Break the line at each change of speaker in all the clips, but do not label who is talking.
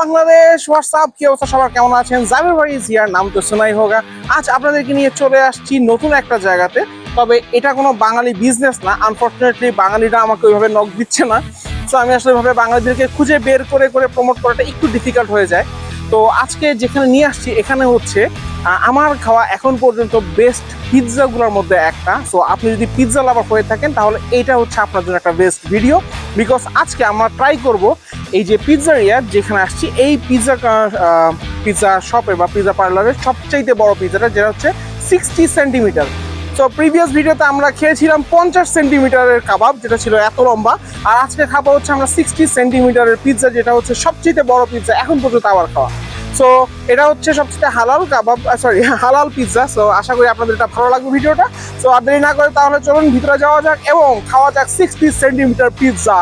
Bangladesh WhatsApp কি অবস্থা? সবার কেমন আছেন? জামির ভাই জিয়ার নাম তো শোনাই হোগা আজ আপনাদেরকে নিয়ে চলে আসছি নতুন একটা জায়গাতে। তবে এটা কোনো বাঙালি বিজনেস না। আনফর্চুনেটলি বাঙালিরা আমাকে ওইভাবে নখ দিচ্ছে না। তো আমি আসলে ওইভাবে বাঙালিদেরকে খুঁজে বের করে করে প্রমোট করাটা একটু ডিফিকাল্ট হয়ে যায়। তো আজকে যেখানে নিয়ে আসছি, এখানে হচ্ছে আমার খাওয়া এখন পর্যন্ত বেস্ট পিৎজাগুলোর মধ্যে একটা। সো আপনি যদি পিৎজা লাভার হয়ে থাকেন, তাহলে এটা হচ্ছে আপনার জন্য একটা বেস্ট ভিডিও বিকজ আজকে আমরা ট্রাই করব এই যে পিৎজারিয়া যেখানে আসছি, এই পিৎজা পিৎজা শপে বা পিৎজা পার্লারের সবচাইতে বড় পিৎজাটা যেটা হচ্ছে সিক্সটি সেন্টিমিটার তো প্রিভিয়াস ভিডিওতে আমরা খেয়েছিলাম পঞ্চাশ সেন্টিমিটারের কাবাব, যেটা ছিল এত লম্বা। আর আজকে খাব হচ্ছে আমরা সিক্সটি সেন্টিমিটারের পিৎজা যেটা হচ্ছে সবচেয়ে বড় পিৎজা এখন পর্যন্ত আবার খাওয়া। সো এটা হচ্ছে সবচেয়ে হালাল কাবাব সরি হালাল পিৎজা সো আশা করি আপনাদের এটা ভালো লাগবে ভিডিওটা। সো আর দেরি না করে তাহলে চলুন, ভিতরে যাওয়া যাক এবং খাওয়া যাক সিক্সটি সেন্টিমিটার পিৎজা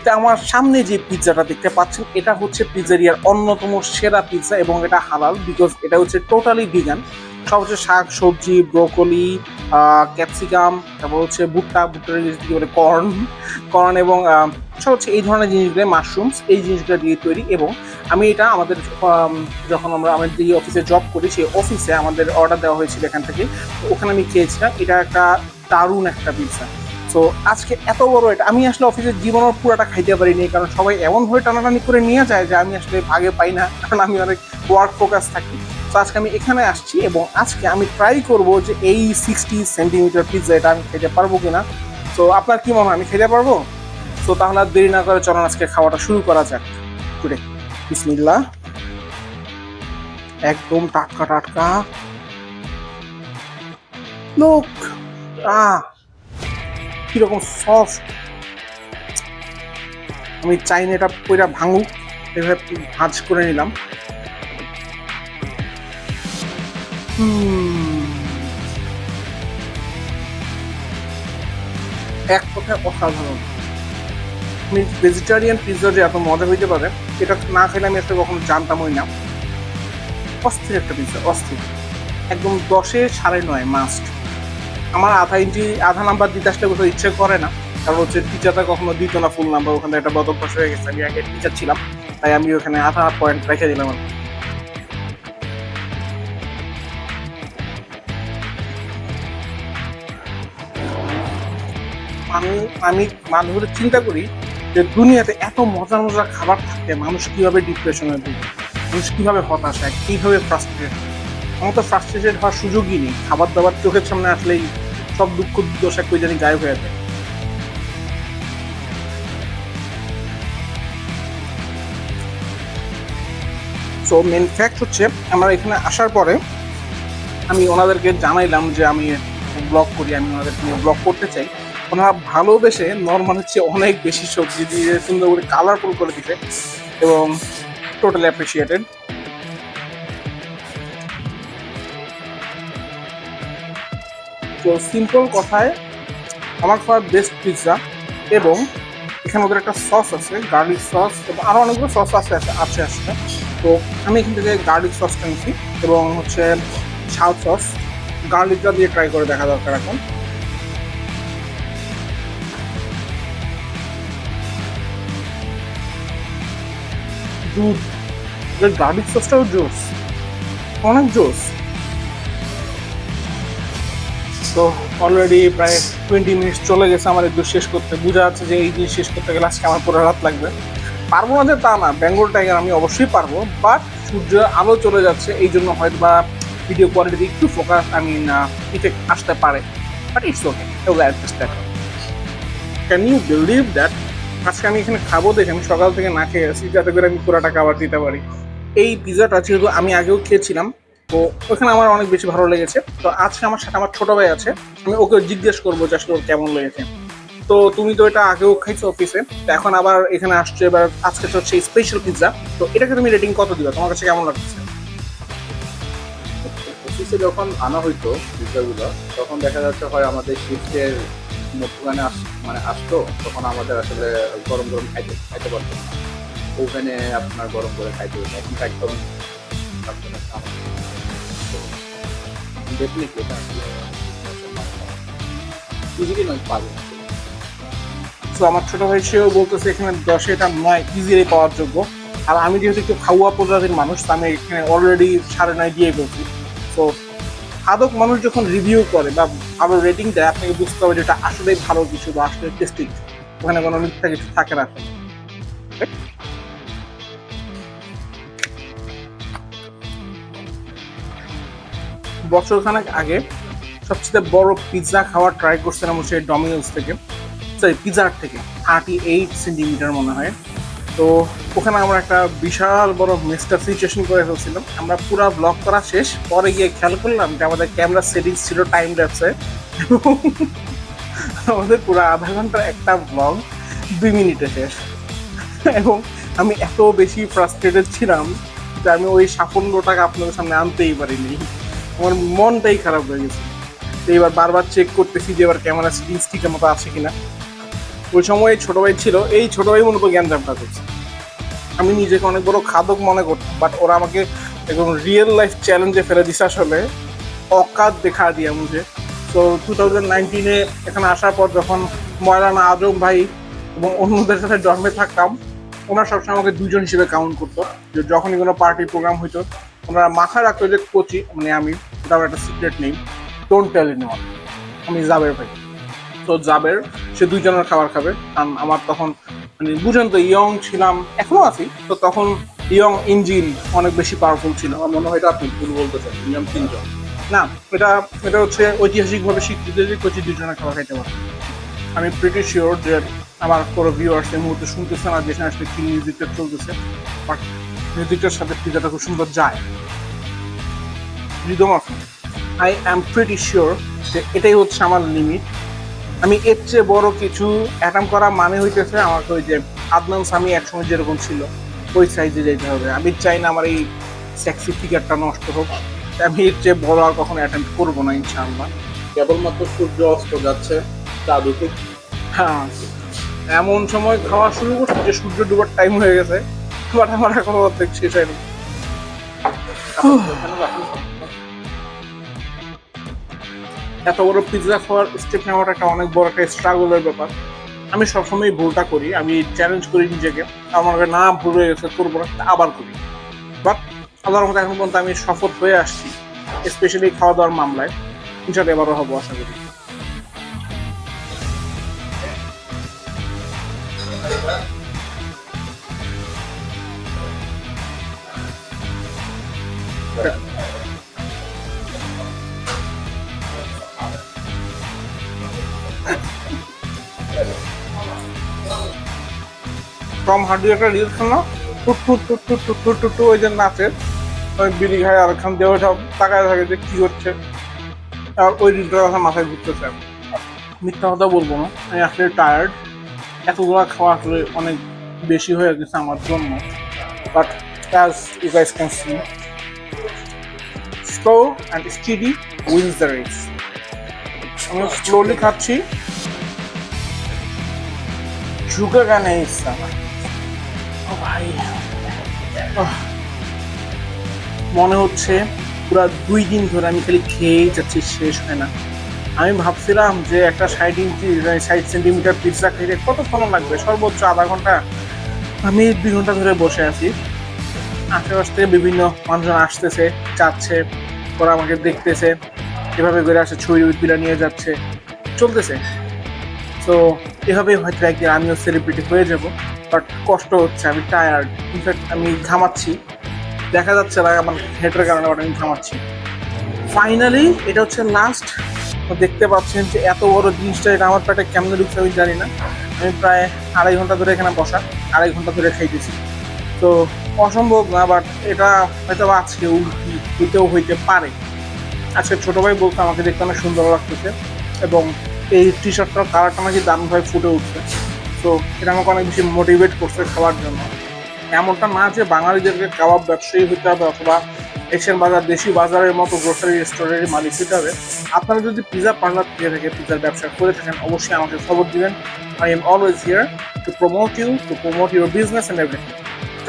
মুহূর্তে আমার সামনে যে পিৎজাটা দেখতে পাচ্ছেন, এটা হচ্ছে পিৎজারিয়ার অন্যতম সেরা পিৎজা এবং এটা হালাল বিকজ এটা হচ্ছে টোটালি ভিগান সব হচ্ছে শাক, সবজি ব্রোকলি ক্যাপসিকাম তারপর হচ্ছে ভুট্টা, ভুট্টার কি বলে কর্ন কর্ন এবং সব হচ্ছে এই ধরনের জিনিসগুলো মাশরুমস এই জিনিসগুলো দিয়ে তৈরি এবং আমি এটা আমাদের যখন আমরা আমাদের যে অফিসে জব করি, সেই অফিসে আমাদের অর্ডার দেওয়া হয়েছিল এখান থেকে। ওখানে আমি খেয়েছিলাম, এটা একটা দারুণ একটা পিৎজা। তো আজকে এত বড় এটা, আমি আসলে অফিসের জীবনের পুরোটা খাইতে পারিনি, কারণ সবাই এমন হয়ে টানাটানি করে নিয়ে যায় যে আমি আসলে ভাগে পাই না, কারণ আমি অনেক ওয়ার্ক ফোকাস থাকি। তো আজকে আমি এখানে আসছি এবং আজকে আমি ট্রাই করব যে এই সিক্সটি সেন্টিমিটার পিৎজা এটা আমি খেতে পারব কিনা। তো আপনার কি মনে হয়, আমি খেতে পারব? তো তাহলে দেরি না করে চলুন আজকে খাওয়াটা শুরু করা যাক। করে বিসমিল্লা একদম টাটকা টাটকা। লোক আহ কীরকম সফট। আমি চাই না এটা পুরা ভাঙুক। এভাবে ভাঁজ করে নিলাম। এক কথায় অসাধারণ। আমি ভেজিটেরিয়ান পিৎজা যে এত মজা হইতে পারে, এটা না খেলে আমি আসলে কখনো জানতামই না। অস্থির একটা পিৎজা অস্থির। একদম দশে সাড়ে নয় মাস্ট আমার আধা ইঞ্চি, আধা নাম্বার দিতে আসলে কোথাও ইচ্ছে করে না। কারণ হচ্ছে টিচারটা কখনো দিত না ফুল নাম্বার ওখানে একটা বদভ্যাস হয়ে গেছে, আমি আগে টিচার ছিলাম, তাই আমি ওখানে আধা পয়েন্ট রেখে দিলাম আর আমি আমি মাঝে চিন্তা করি যে দুনিয়াতে এত মজার মজার খাবার থাকতে মানুষ কীভাবে ডিপ্রেশনে ভুগে? মানুষ কীভাবে হতাশ হয়? কীভাবে ফ্রাস্ট্রেট আমার তো ফ্রাস্ট্রেটেড হওয়ার সুযোগই নেই। খাবার দাবার চোখের সামনে আসলেই সব দুঃখ দোষা কই জানি গায়েব হয়ে যায়। সো মেন ফ্যাক্ট হচ্ছে, আমরা এখানে আসার পরে আমি ওনাদেরকে জানাইলাম যে আমি ব্লগ করি, আমি ওনাদেরকে নিয়ে ব্লগ করতে চাই। ওনারা ভালোবেসে নর্মাল হচ্ছে অনেক বেশি সবজি দিয়ে সুন্দর করে কালারফুল করে দিতে এবং টোটালি অ্যাপ্রিসিয়েটেড তো সিম্পল কথায় আমার খাওয়ার বেস্ট পিৎজা এবং এখানে ওদের একটা সস আছে গার্লিক সস এবং আরও অনেকগুলো সস আছে আছে আসলে তো আমি এখান থেকে গার্লিক সসটা নিচ্ছি এবং হচ্ছে ঝাল সস গার্লিকটা দিয়ে ট্রাই করে দেখা দরকার এখন। দুধ গার্লিক সসটাও জোস অনেক জোস তো অলরেডি প্রায় টোয়েন্টি মিনিটস চলে গেছে আমার একটু শেষ করতে। বোঝা যাচ্ছে যে এই জিনিস শেষ করতে গেলে আজকে আমার পুরো রাত লাগবে। পারব না যে তা না বেঙ্গল টাইগার আমি অবশ্যই পারব বাট সূর্য আলো চলে যাচ্ছে, এই জন্য হয়তো বা ভিডিও কোয়ালিটিতে একটু ফোকাস আই মিন ইফেক্ট আসতে পারে। But it's okay can you believe that আজকে আমি এখানে খাব দেখে, আমি সকাল থেকে না খেয়ে আসি যাতে করে আমি পুরোটা খাবার দিতে পারি। এই পিজাটা যেহেতু আমি আগেও খেয়েছিলাম তো ওখানে আমার অনেক বেশি ভালো লেগেছে। তো আজকে আমার সাথে আমার ছোট ভাই আছে, আমি ওকে জিজ্ঞেস করব যে আসলে ওর কেমন লেগেছে। তো তুমি তো এটা আগেও খাইছো অফিসে তো এখন আবার এখানে আসছো, এবার আজকে হচ্ছে স্পেশাল পিৎজা তো এটাকে তুমি রেটিং কত দিবা? তোমার কাছে কেমন লাগছে?
অফিসে যখন আনা হইতো পিৎজাগুলো তখন দেখা যাচ্ছে হয় আমাদের শিফটের মধ্যখানে আস- মানে আসতো, তখন আমাদের আসলে গরম গরম খাইতে খাইতে পারতো না। আপনার গরম করে খাইতে হতো। এখন একদম ডেফিনেটলি ইজিলি নয় পাবে
আমার ছোট ভাই সেও বলতেছে, এখানে দশে এটা নয় ইজিলি পাওয়ার যোগ্য। আর আমি যেহেতু একটু খাওয়া প্রজাতির মানুষ আমি এখানে অলরেডি সাড়ে নয় দিয়ে ফেলছি তো আদক মানুষ যখন রিভিউ করে বা ভালো রেটিং দেয় আপনাকে বুঝতে হবে যে এটা আসলেই ভালো কিছু বা আসলে টেস্টি ওখানে কোনো মিথ্যা কিছু থাকে না। বছরখানেক আগে সবচেয়ে বড় পিৎজা খাওয়ার ট্রাই করছিলাম হচ্ছে ডমিনোস থেকে। সরি পিৎজার থেকে। থার্টি এইট সেন্টিমিটার মনে হয়। তো ওখানে আমরা একটা বিশাল বড় মিস্টার সিচুয়েশন করে ফেলছিলাম। আমরা পুরো ব্লগ করা শেষ। পরে গিয়ে খেয়াল করলাম যে আমাদের ক্যামেরা সেটিংস ছিল টাইম ল্যাপসে আমাদের পুরো আধা ঘণ্টার একটা ব্লগ দুই মিনিটে শেষ। এবং আমি এত বেশি ফ্রাস্ট্রেটেড ছিলাম যে আমি ওই সাফল্যটাকে আপনাদের সামনে আনতেই পারিনি। আমার মনটাই খারাপ হয়ে গেছে। তো এবার বারবার চেক করতেছি যে এবার ক্যামেরা সেটিংস ঠিক মতো আছে কিনা। ওই সময় ছোট ভাই ছিল, এই ছোট ভাই মূলত জ্ঞানজামটা করছে আমি নিজেকে অনেক বড় খাদক মনে করতাম বাট ওরা আমাকে একদম রিয়েল লাইফ চ্যালেঞ্জে ফেলে দিছে আসলে। অকাত দেখা দিয়া মুঝে তো টু থাউজেন্ড নাইনটিনে এখানে আসার পর যখন ময়লানা আজম ভাই এবং অন্যদের সাথে জন্মে থাকতাম, ওনারা সবসময় আমাকে দুজন হিসেবে কাউন্ট করতো। যখনই কোনো পার্টি প্রোগ্রাম হইতো ওনারা মাথায় রাখতে যে কোচি মানে আমি ওটাও একটা সিক্রেট নেই ডোন্ট টেল এনিওয়ান আমি জাবের ভাই। তো জাবের, সে দুইজনের খাবার খাবে। কারণ আমার তখন মানে বুঝেন তো, ইয়ং ছিলাম, এখনও আছি। তো তখন ইয়ং ইঞ্জিন অনেক বেশি পাওয়ারফুল ছিল।
আমার মনে হয় এটা আপনি ভুল বলতে বলতেছেন নিয়ম তিনজন।
না, এটা এটা হচ্ছে ঐতিহাসিকভাবে স্বীকৃত যে কোচি দুজনের খাবার খাইতে পারে। আমি প্রিটি শিওর যে আমার কোনো ভিউয়ার্স এই মুহূর্তে শুনতেছে না যেখানে আসলে কি মিউজিকটা চলতেছে। বাট মিউজিকটার সাথে পিজাটা খুব সুন্দর যায়। Rhythm of I am pretty sure যে এটাই হচ্ছে আমার লিমিট আমি এর চেয়ে বড় কিছু অ্যাটাম করা মানে হইতেছে আমাকে ওই যে আদনান সামি একসময় যেরকম ছিল ওই সাইজে যেতে হবে। আমি চাই না আমার এই সেক্সি ফিগারটা নষ্ট হোক। আমি এর চেয়ে বড় আর কখনো অ্যাটেম্প করব না ইনশাআল্লাহ।
কেবলমাত্র সূর্য অস্ত যাচ্ছে চাঁদ উঠুক
হ্যাঁ এমন সময় খাওয়া শুরু করছে যে সূর্য ডুবার টাইম হয়ে গেছে। বাট আমার এখনও অর্ধেক শেষ হয়নি। এত বড় পিৎজা খাওয়ার স্টেপ নেওয়াটা একটা অনেক বড় একটা স্ট্রাগলের ব্যাপার। আমি সবসময় ভুলটা করি আমি চ্যালেঞ্জ করি নিজেকে। আমার না ভুল হয়ে গেছে করব না আবার করি। বাট আল্লাহর মতো এখন পর্যন্ত আমি সফল হয়ে আসছি স্পেশালি খাওয়া দাওয়ার মামলায়। ইনশাল্লাহ এবারও হব আশা করি। টম হার্ডি একটা রিল শুনলো টুট টুট টুট টুট টুট ওই যে নাচে। ওই বিড়ি খাই আর খান দেহ সব তাকায় থাকে যে কী হচ্ছে। আর ওই রিলটার কথা মাথায় ঘুরতেছে মিথ্যা কথা বলব না, আমি আসলে টায়ার্ড এতগুলো খাওয়া আসলে অনেক বেশি হয়ে গেছে আমার জন্য। But as you guys can see slow and steady wins the race আমি স্লোলি খাচ্ছি। ঝুঁকে গানে ইচ্ছা ও ভাই। মনে হচ্ছে পুরো দুই দিন ধরে আমি খালি খেয়েই যাচ্ছি, শেষ হয় না। আমি ভাবছিলাম যে একটা ষাট ইঞ্চি ষাট সেন্টিমিটার পিৎজা খেতে কতক্ষণ লাগবে? সর্বোচ্চ আধা ঘণ্টা আমি দুই ঘণ্টা ধরে বসে আছি। আশেপাশ থেকে বিভিন্ন মানুষজন আসতেছে, যাচ্ছে। ওরা আমাকে দেখতেছে এভাবে করে আসে ছবি তুলে নিয়ে যাচ্ছে। চলতেছে। তো এভাবেই হয়তো একদিন আমিও সেলিব্রিটি হয়ে যাব। বাট কষ্ট হচ্ছে, আমি টায়ার্ড ইনফ্যাক্ট আমি ঘামাচ্ছি। দেখা যাচ্ছে না, আমার হেডের কারণে বাট আমি ঘামাচ্ছি। ফাইনালি এটা হচ্ছে লাস্ট দেখতে পাচ্ছেন যে এত বড় জিনিসটা, এটা আমার পেটে কেমন ঢুকছে আমি জানি না। আমি প্রায় আড়াই ঘণ্টা ধরে এখানে বসা, আড়াই ঘণ্টা ধরে খাইতেছি। তো অসম্ভব না বাট এটা হয়তো আজকে উল্টি হইতেও হইতে পারে। আজকে ছোট ভাই বলতো আমাকে দেখতে অনেক সুন্দর লাগতেছে এবং এই টি শার্টটার কালারটা নাকি দারুণভাবে ফুটে উঠছে। তো এটা আমাকে অনেক বেশি মোটিভেট করছে খাওয়ার জন্য। এমনটা না যে বাঙালিদেরকে কাবাব ব্যবসায়ী হতে হবে অথবা এশিয়ান বাজার, দেশি বাজারের মতো গ্রোসারি স্টোরের মালিক হতে হবে। আপনারা যদি পিজা পার্লার থেকে থেকে পিজার ব্যবসা করে থাকেন, অবশ্যই আমাকে খবর দিবেন। I am always here to promote you to promote your business and everything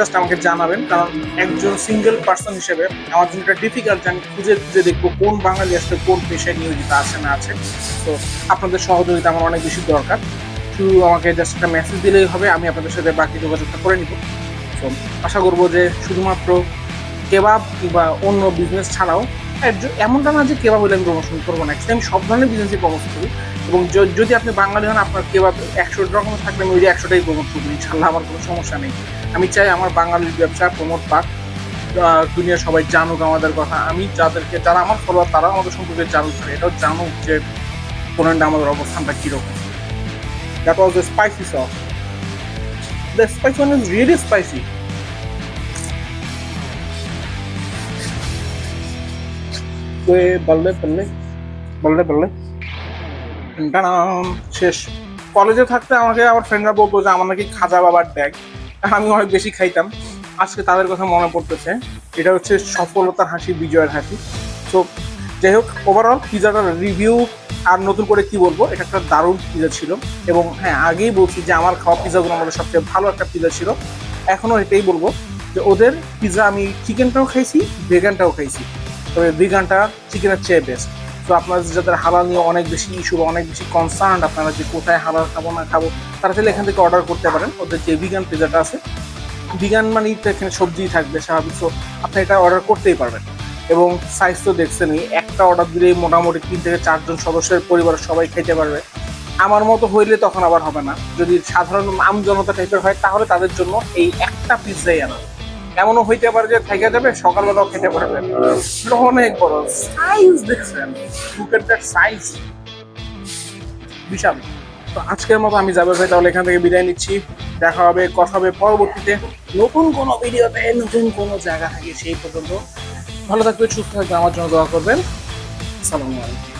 just আমাকে জানাবেন, কারণ একজন সিঙ্গেল পার্সন হিসেবে আমার জন্য এটা ডিফিকাল্ট আমি খুঁজে খুঁজে দেখব কোন বাঙালি আসলে কোন পেশায় নিয়োজিত আছে না আছে তো আপনাদের সহযোগিতা আমার অনেক বেশি দরকার। শুধু আমাকে জাস্ট একটা মেসেজ দিলেই হবে, আমি আপনাদের সাথে বাকি যোগাযোগটা করে নিব। তো আশা করব যে শুধুমাত্র কেবাব কিংবা অন্য বিজনেস ছাড়াও এমনটা না যে কেবাব হলে আমি প্রমোশন করব না। আমি সব ধরনের বিজনেসই প্রমোট করি। এবং যদি আপনি বাঙালি হন আপনার কেবাব একশো রকম থাকলে আমি ওই একশোটাই প্রমোট করব ইনশাল্লাহ আমার কোনো সমস্যা নেই। আমি চাই আমার বাঙালির ব্যবসা প্রমোট পাক। আহ, দুনিয়ার সবাই জানুক আমাদের কথা। আমি যাদেরকে যারা আমার ফলোয়ার তারা আমাদের সম্পর্কে জানুক। এটাও জানুক যে পোল্যান্ডে আমাদের অবস্থানটা কীরকম। That was the spicy sauce the spicy one is really spicy বললে বললে বললে বললে শেষ কলেজে থাকতে আমাকে আমার ফ্রেন্ডরা বলতো যে, আমার নাকি খাজা বাবার ব্যাগ আমি অনেক বেশি খাইতাম। আজকে তাদের কথা মনে পড়তেছে। এটা হচ্ছে সফলতার হাসি, বিজয়ের হাসি। তো যাই হোক ওভারঅল পিজাটার রিভিউ আর নতুন করে কি বলব, এটা একটা দারুণ পিজা ছিল। এবং হ্যাঁ আগেই বলছি যে, আমার খাওয়া পিজাগুলো আমাদের সবচেয়ে ভালো একটা পিজা ছিল। এখনও এটাই বলব যে, ওদের পিজা আমি চিকেনটাও খাইছি ভেগানটাও খাইছি। তবে ভিগানটা চিকেনের চেয়ে বেস্ট তো আপনারা যাদের হালাল নিয়ে অনেক বেশি ইস্যু বা অনেক বেশি কনসার্ন আপনারা যে কোথায় হালাল খাব, না খাব, তারা চাইলে এখান থেকে অর্ডার করতে পারেন। ওদের যে ভিগান পিজাটা আছে ভিগান মানেই তো এখানে সবজি থাকবে, স্বাভাবিক। তো আপনি এটা অর্ডার করতেই পারবেন। এবং সাইজ তো দেখছেনই একটা অর্ডার দিলেই মোটামুটি তিন থেকে চারজন সদস্যের পরিবারের সবাই খেতে পারবে। আমার মতো হইলে তখন আবার হবে না। যদি সাধারণ আম জনতা টাইপের হয়, তাহলে তাদের জন্য এই একটা পিৎজাই আনা। এমনও হইতে পারে যে থেকে যাবে সকালবেলাও খেতে পারবেন এটা অনেক বড়। সাইজ দেখছেন, বুকের সাইজ বিশাল। তো আজকের মতো আমি যাবে ভাই, তাহলে এখান থেকে বিদায় নিচ্ছি। দেখা হবে, কথা হবে পরবর্তীতে। নতুন কোনো ভিডিওতে, নতুন কোনো জায়গা থাকে সেই পর্যন্ত। ভালো থাকবে সুস্থ থাকবে আমার জন্য দোয়া করবেন। সালামু আলাইকুম।